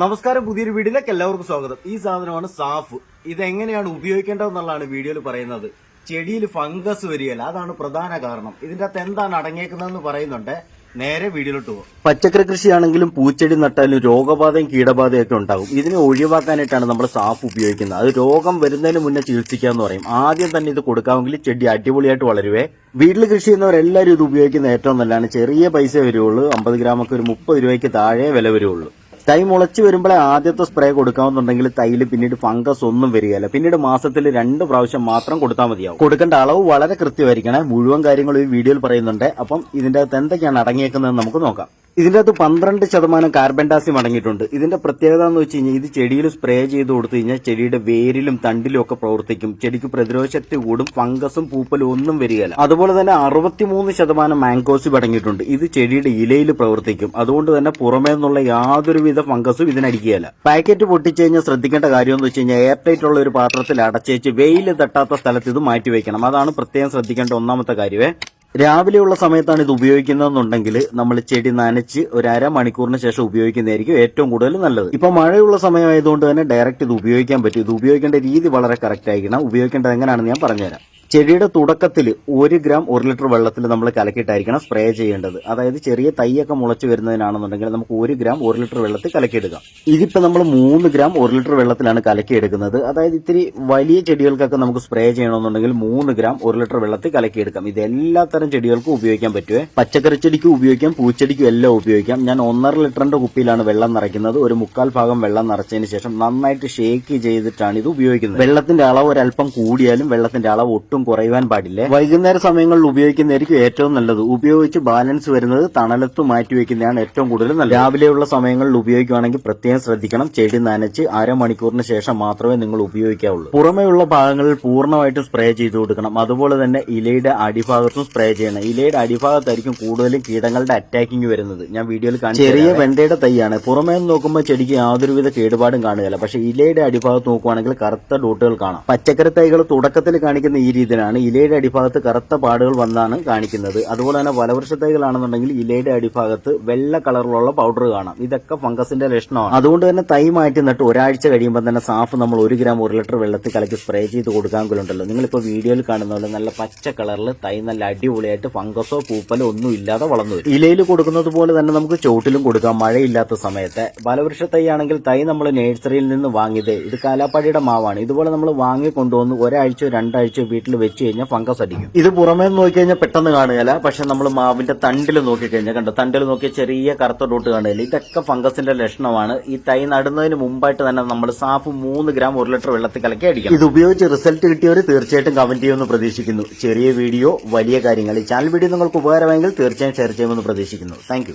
നമസ്കാരം പുതിയൊരു വീഡിയോയിലേക്ക് എല്ലാവർക്കും സ്വാഗതം. ഈ സാധനമാണ് സാഫ്. ഇത് ഇതെങ്ങനെയാണ് ഉപയോഗിക്കേണ്ടതെന്നുള്ളതാണ് വീഡിയോയിൽ പറയുന്നത്. ചെടിയിൽ ഫംഗസ് വരികയില്ല അതാണ് പ്രധാന കാരണം. ഇതിന്റെ അകത്ത് എന്താണ് അടങ്ങിയേക്കുന്നതെന്ന് പറയുന്നുണ്ട്. നേരെ വീഡിയോയിലോട്ട് പോകും പച്ചക്കറി കൃഷിയാണെങ്കിലും പൂച്ചെടി നട്ടാലും രോഗബാധയും കീടബാധയും ഒക്കെ ഉണ്ടാകും. ഇതിനെ ഒഴിവാക്കാനായിട്ടാണ് നമ്മൾ സാഫ് ഉപയോഗിക്കുന്നത്. അത് രോഗം വരുന്നതിന് മുന്നേ ചികിത്സിക്കുക എന്ന് പറയും. ആദ്യം തന്നെ ഇത് കൊടുക്കാമെങ്കിൽ ചെടി അടിപൊളിയായിട്ട് വളരുവേ. വീട്ടിൽ കൃഷി ചെയ്യുന്നവരെല്ലാവരും ഇത് ഉപയോഗിക്കുന്ന ഏറ്റവും നല്ലതാണ്. ചെറിയ പൈസ വരുള്ളൂ അമ്പത് ഗ്രാമൊക്കെ ഒരു മുപ്പത് രൂപയ്ക്ക് താഴെ വില വരുള്ളൂ തൈ മുളച്ച് വരുമ്പോഴേ ആദ്യത്തെ സ്പ്രേ കൊടുക്കാമെന്നുണ്ടെങ്കിൽ തൈയിൽ പിന്നീട് ഫംഗസ് ഒന്നും വരികയില്ല. പിന്നീട് മാസത്തിൽ രണ്ട് പ്രാവശ്യം മാത്രം കൊടുത്താൽ മതിയാവും. കൊടുക്കേണ്ട അളവ് വളരെ കൃത്യമായിരിക്കണേ. മുഴുവൻ കാര്യങ്ങളും ഈ വീഡിയോയിൽ പറയുന്നുണ്ട്. അപ്പം ഇതിന്റെ അകത്ത് എന്തൊക്കെയാണ് അടങ്ങിയേക്കുന്നത് നമുക്ക് നോക്കാം. ഇതിന്റെ അകത്ത് പന്ത്രണ്ട് ശതമാനം കാർബൺ ഡാസ്യം അടങ്ങിയിട്ടുണ്ട് ഇതിന്റെ പ്രത്യേകത എന്ന് വെച്ച് കഴിഞ്ഞാൽ ഇത് ചെടിയിൽ സ്പ്രേ ചെയ്ത് കൊടുത്തു കഴിഞ്ഞാൽ ചെടിയുടെ വേരിലും തണ്ടിലും ഒക്കെ പ്രവർത്തിക്കും. ചെടിക്ക് പ്രതിരോധ ശക്തി കൂടും ഫംഗസും പൂപ്പലും ഒന്നും വരികയില്ല. അതുപോലെ തന്നെ അറുപത്തിമൂന്ന് ശതമാനം മാങ്കോസിബ് അടങ്ങിയിട്ടുണ്ട് ഇത് ചെടിയുടെ ഇലയിൽ പ്രവർത്തിക്കും. അതുകൊണ്ട് തന്നെ പുറമേ നിന്നുള്ള യാതൊരുവിധ ഫംഗസും ഇതിനടിക്കുകയില്ല പാക്കറ്റ് പൊട്ടിച്ചു കഴിഞ്ഞാൽ ശ്രദ്ധിക്കേണ്ട കാര്യം എന്ന് വെച്ച് കഴിഞ്ഞാൽ എയർ ടൈറ്റ് ഉള്ള ഒരു പാത്രത്തിൽ അടച്ചേച്ച് വെയിൽ തട്ടാത്ത സ്ഥലത്ത് ഇത് മാറ്റി വെക്കണം അതാണ് പ്രത്യേകം ശ്രദ്ധിക്കേണ്ട ഒന്നാമത്തെ കാര്യമേ. രാവിലെയുള്ള സമയത്താണ് ഇത് ഉപയോഗിക്കുന്നതെന്നുണ്ടെങ്കിൽ നമ്മൾ ചെടി നനച്ച് ഒരു അര അരമണിക്കൂറിന് ശേഷം ഉപയോഗിക്കുന്നതായിരിക്കും ഏറ്റവും കൂടുതൽ നല്ലത്. ഇപ്പൊ മഴയുള്ള സമയമായതുകൊണ്ട് തന്നെ ഡയറക്റ്റ് ഇത് ഉപയോഗിക്കാൻ പറ്റും. ഇത് ഉപയോഗിക്കേണ്ട രീതി വളരെ കറക്റ്റ് ആയിരിക്കണം. ഉപയോഗിക്കേണ്ടത് എങ്ങനെയാണെന്ന് ഞാൻ പറഞ്ഞുതരാം. ചെടിയുടെ തുടക്കത്തിൽ ഒരു ഗ്രാം ഒരു ലിറ്റർ വെള്ളത്തിൽ നമ്മൾ കലക്കിയിട്ടായിരിക്കണം സ്പ്രേ ചെയ്യേണ്ടത്. അതായത് ചെറിയ തൈയൊക്കെ മുളച്ച് വരുന്നതിനാണെന്നുണ്ടെങ്കിൽ നമുക്ക് ഒരു ഗ്രാം ഒരു ലിറ്റർ വെള്ളത്തിൽ കലക്കിയെടുക്കാം ഇതിപ്പോൾ നമ്മൾ മൂന്ന് ഗ്രാം ഒരു ലിറ്റർ വെള്ളത്തിലാണ് കലക്കിയെടുക്കുന്നത്. അതായത് ഇത്തിരി വലിയ ചെടികൾക്കൊക്കെ നമുക്ക് സ്പ്രേ ചെയ്യണമെന്നുണ്ടെങ്കിൽ മൂന്ന് ഗ്രാം ഒരു ലിറ്റർ വെള്ളത്തിൽ കലക്കിയെടുക്കാം. ഇത് എല്ലാ തരം ചെടികൾക്കും ഉപയോഗിക്കാൻ പറ്റുമേ പച്ചക്കറി ചെടിക്കും ഉപയോഗിക്കാം പൂച്ചെടിക്കും എല്ലാം ഉപയോഗിക്കാം. ഞാൻ ഒന്നര ലിറ്ററിന്റെ കുപ്പിയിലാണ് വെള്ളം നിറയ്ക്കുന്നത്. ഒരു മുക്കാൽ ഭാഗം വെള്ളം നിറച്ചതിന് ശേഷം നന്നായിട്ട് ഷേക്ക് ചെയ്തിട്ടാണ് ഇത് ഉപയോഗിക്കുന്നത്. വെള്ളത്തിന്റെ അളവ് ഒരല്പം കൂടിയാലും വെള്ളത്തിന്റെ അളവ് ഒട്ടും കുറയുവാൻ പാടില്ല? വൈകുന്നേര സമയങ്ങളിൽ ഉപയോഗിക്കുന്നതായിരിക്കും ഏറ്റവും നല്ലത്. ഉപയോഗിച്ച് ബാലൻസ് വരുന്നത് തണലത്ത് മാറ്റിവെക്കുന്നതാണ് ഏറ്റവും കൂടുതൽ നല്ലത്. രാവിലെയുള്ള സമയങ്ങളിൽ ഉപയോഗിക്കുകയാണെങ്കിൽ പ്രത്യേകം ശ്രദ്ധിക്കണം. ചെടി നനച്ച് അരമണിക്കൂറിന് ശേഷം മാത്രമേ നിങ്ങൾ ഉപയോഗിക്കാവുള്ളൂ. പുറമെയുള്ള ഭാഗങ്ങളിൽ പൂർണമായിട്ട് സ്പ്രേ ചെയ്ത് കൊടുക്കണം. അതുപോലെ തന്നെ ഇലയുടെ അടിഭാഗത്തും സ്പ്രേ ചെയ്യണം. ഇലയുടെ അടിഭാഗത്തായിരിക്കും കൂടുതലും കീടങ്ങളുടെ അറ്റാക്കിംഗ് വരുന്നത്. ഞാൻ വീഡിയോയിൽ കാണിച്ചു ചെറിയ വെണ്ടയുടെ തൈയാണ്. പുറമേ നോക്കുമ്പോൾ ചെടിക്ക് യാതൊരുവിധ കേടുപാടും കാണുകയില്ല. പക്ഷേ ഇലയുടെ അടിഭാഗത്ത് നോക്കുവാണെങ്കിൽ കറുത്ത ഡോട്ടുകൾ കാണാം. പച്ചക്കറി തൈകൾ തുടക്കത്തിൽ കാണിക്കുന്ന ഈ രീതിയിലാണ് ഇലയുടെ അടിഭാഗത്ത് കറുത്ത പാടുകൾ വന്നാണ് കാണിക്കുന്നത്. അതുപോലെ തന്നെ വലവൃക്ഷ തൈകളാണെന്നുണ്ടെങ്കിൽ ഇലയുടെ അടിഭാഗത്ത് വെള്ള കളറിലുള്ള പൗഡർ കാണാം. ഇതൊക്കെ ഫംഗസിന്റെ ലക്ഷണമാണ്. അതുകൊണ്ട് തന്നെ തൈ മാറ്റി നട്ട് ഒരാഴ്ച കഴിയുമ്പോൾ തന്നെ സാഫ് നമ്മൾ ഒരു ഗ്രാം ഒരു ലിറ്റർ വെള്ളത്തിൽ കലക്കി സ്പ്രേ ചെയ്ത് കൊടുക്കാൻ പോലുണ്ടല്ലോ നിങ്ങളിപ്പോൾ വീഡിയോയിൽ കാണുന്ന പോലെ നല്ല പച്ച കളറിൽ തൈ നല്ല അടിപൊളിയായിട്ട് ഫംഗസോ പൂപ്പലോ ഒന്നും ഇല്ലാതെ വളർന്നു വരും. ഇലയിൽ കൊടുക്കുന്നത് പോലെ തന്നെ നമുക്ക് ചോട്ടിലും കൊടുക്കാം. മഴയില്ലാത്ത സമയത്ത്. വലവൃക്ഷ തൈ ആണെങ്കിൽ തൈ നമ്മൾ നേഴ്സറിയിൽ നിന്ന് വാങ്ങിയത് ഇത് കാലാപ്പാടിയുടെ മാവാണ്. ഇതുപോലെ നമ്മൾ വാങ്ങി കൊണ്ടുവന്ന് ഒരാഴ്ചയോ രണ്ടാഴ്ചയോ വീട്ടിൽ വെച്ച് കഴിഞ്ഞാൽ ഫംഗസ് അടിക്കും. ഇത് പുറമേ നോക്കി കഴിഞ്ഞാൽ പെട്ടെന്ന് കാണുകയില്ല. പക്ഷെ നമ്മൾ മാവിന്റെ തണ്ടിൽ നോക്കിക്കഴിഞ്ഞാൽ കണ്ടോ? തണ്ടിൽ നോക്കിയ ചെറിയ കറുത്ത ഡോട്ട് കാണുകയില്ല. ഇതൊക്കെ ഫംഗസിന്റെ ലക്ഷണമാണ്. ഈ തൈ നടുന്നതിന് മുമ്പായിട്ട് തന്നെ നമ്മൾ സാഫ് മൂന്ന് ഗ്രാം ഒരു ലിറ്റർ വെള്ളത്തിൽ കലക്കി അടിക്കും ഇത് ഉപയോഗിച്ച് റിസൾട്ട് കിട്ടിയവർ തീർച്ചയായിട്ടും കമന്റ് ചെയ്യുമെന്ന് പ്രതീക്ഷിക്കുന്നു. ചെറിയ വീഡിയോ വലിയ കാര്യങ്ങൾ. ഈ ചാനൽ വീഡിയോ നിങ്ങൾക്ക് ഉപകാരമെങ്കിൽ തീർച്ചയായും ഷെയർ ചെയ്യുമെന്ന് പ്രതീക്ഷിക്കുന്നു. താങ്ക്